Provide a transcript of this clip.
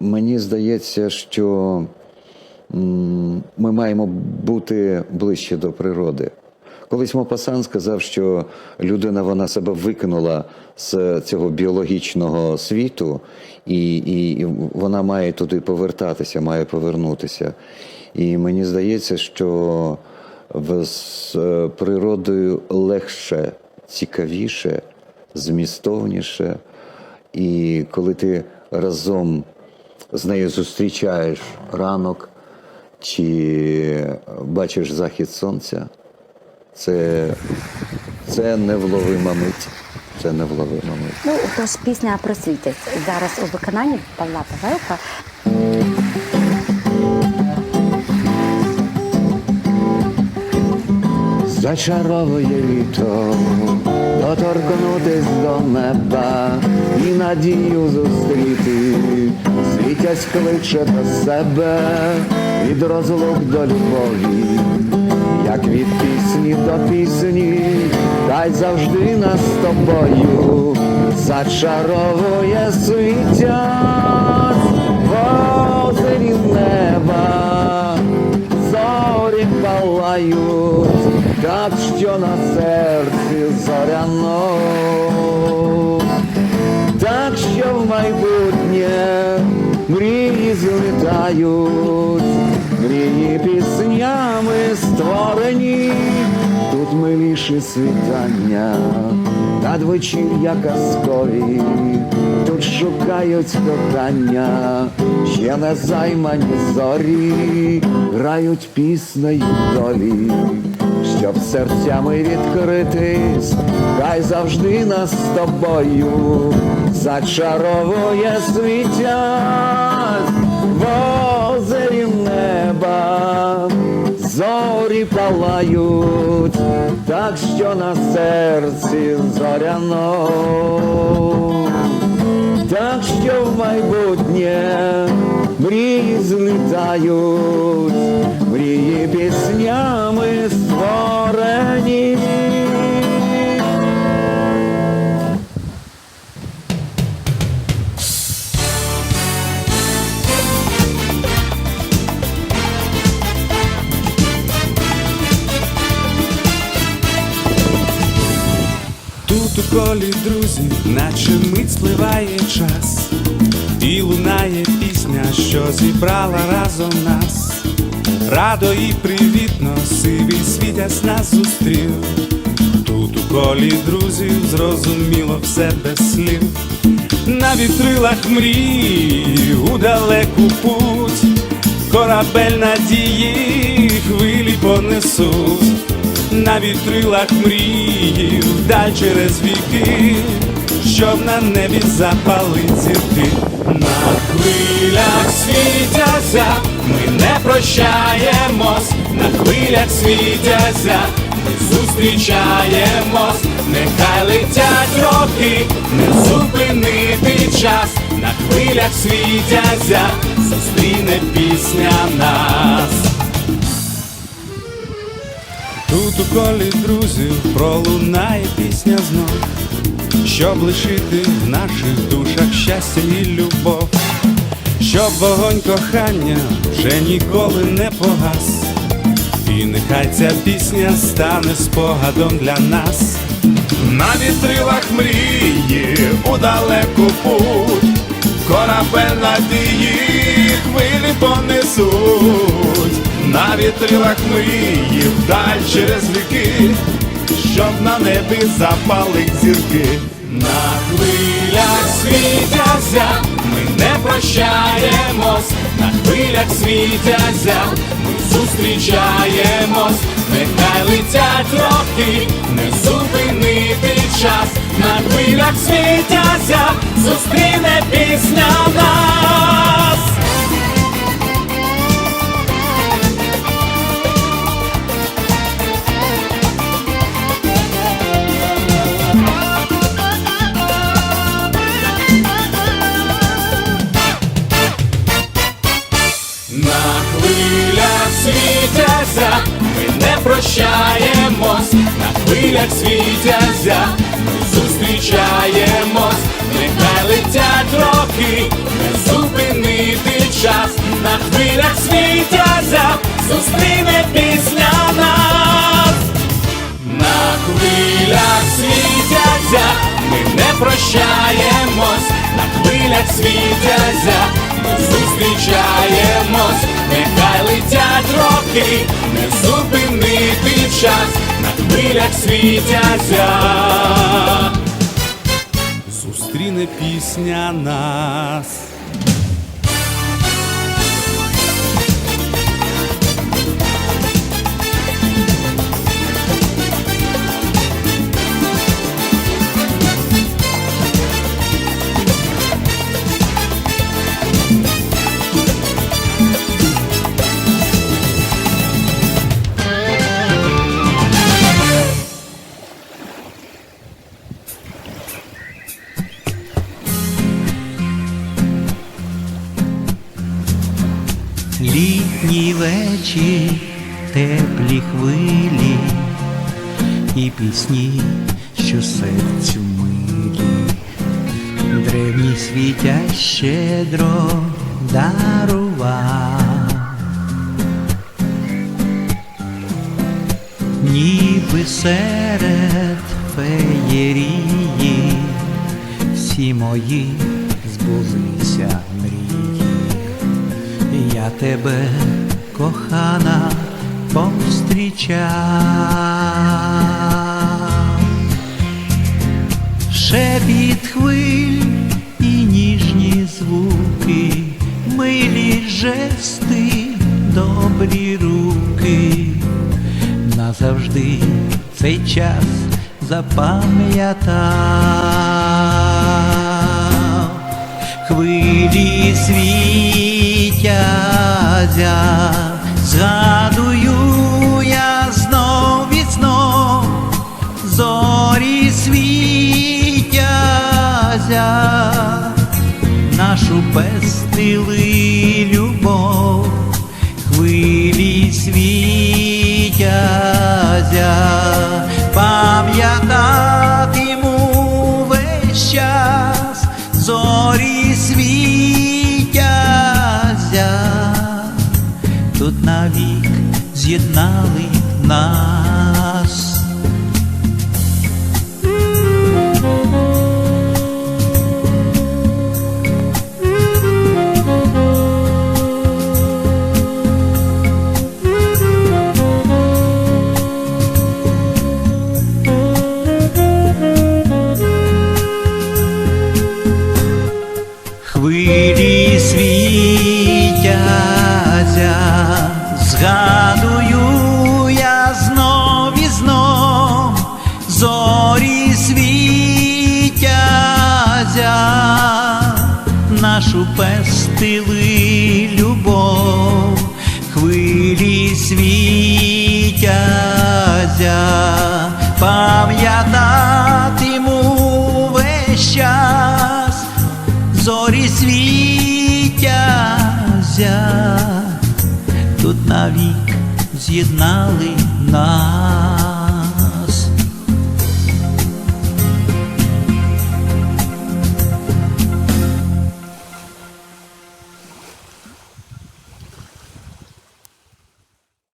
Мені здається, що ми маємо бути ближче до природи. Колись Мопасан сказав, що людина вона себе викинула з цього біологічного світу, і, і вона має туди повертатися, має повернутися. І мені здається, що з е, природою легше, цікавіше, змістовніше. І коли ти разом з нею зустрічаєш ранок чи бачиш захід сонця, це, це невловима мить. Це невловима мить. Ну, тож пісня просвітить зараз у виконанні Павла Павелка. Зачаровує літо, доторкнутись до неба і надію зустріти, світясь кличе до себе від розлук до любові, як від пісні до пісні, дай завжди нас з тобою. Зачаровує світять в озері неба. Зорі палають, так що на серці зоряно, так що в майбутнє мрії злітають, мрії піснями створені, тут миліші світання, надвечір'я казкові, тут шукають кохання, ще не займані зорі, грають піснею долі, щоб серцями відкритись, хай завжди нас з тобою зачаровує світять в озері неба. Зорі палають, так що на серці зоряно, так що в майбутнє мрії злітають, мрії піснями колі друзів, наче мить спливає час, і лунає пісня, що зібрала разом нас. Радо і привітно сивий світясь нас зустрів. Тут у колі друзів зрозуміло все без слів. На вітрилах мрії у далеку путь, корабель надії хвилі понесуть на вітрилах мрії вдаль через віки, щоб на небі запалить зірки. На хвилях світяться, ми не прощаємось, на хвилях світяться, ми зустрічаємось, нехай летять роки, не зупинити час, на хвилях світяться, зустріне пісня нас. Тут у колі друзів пролунає пісня знов, щоб лишити в наших душах щастя і любов, щоб вогонь кохання вже ніколи не погас, і нехай ця пісня стане спогадом для нас. На вітрилах мрії у далеку путь, корабель надії хвилі понесуть, на вітрилах мрії вдаль через віки, щоб на небі запалить зірки. На хвилях світяться, ми не прощаємось, на хвилях світяться, ми зустрічаємось, нехай летять роки, не зупинити час, на хвилях світяться, зустріне пісня нас. Хвилях світяться, ми зустрічаємось, нехай летять роки, не зупинити час, на хвилях світязя, зустріне пісня нас. На хвилях світязя, ми не прощаємось, на хвилях світязя, ми зустрічаємось, нехай летять роки, не зупинити час, хвилях світяться, Зустріне пісня нас. Літній вечір, теплі хвилі і пісні, що серцю милі, древній світя щедро дарував, ніби серед феєрії всі мої збулися мрії. Я тебе, кохана, повстрічав. Шепіт хвиль і ніжні звуки, милі жести, добрі руки. Назавжди цей час запам'ятав хвилі світязя, згадую я знов і знов, зорі світязя, нашу пестили любов, хвилі світязя, пам'ятатиму весь час, зорі світязя, тут навік з'єднали нас. Навік з'єднали нас.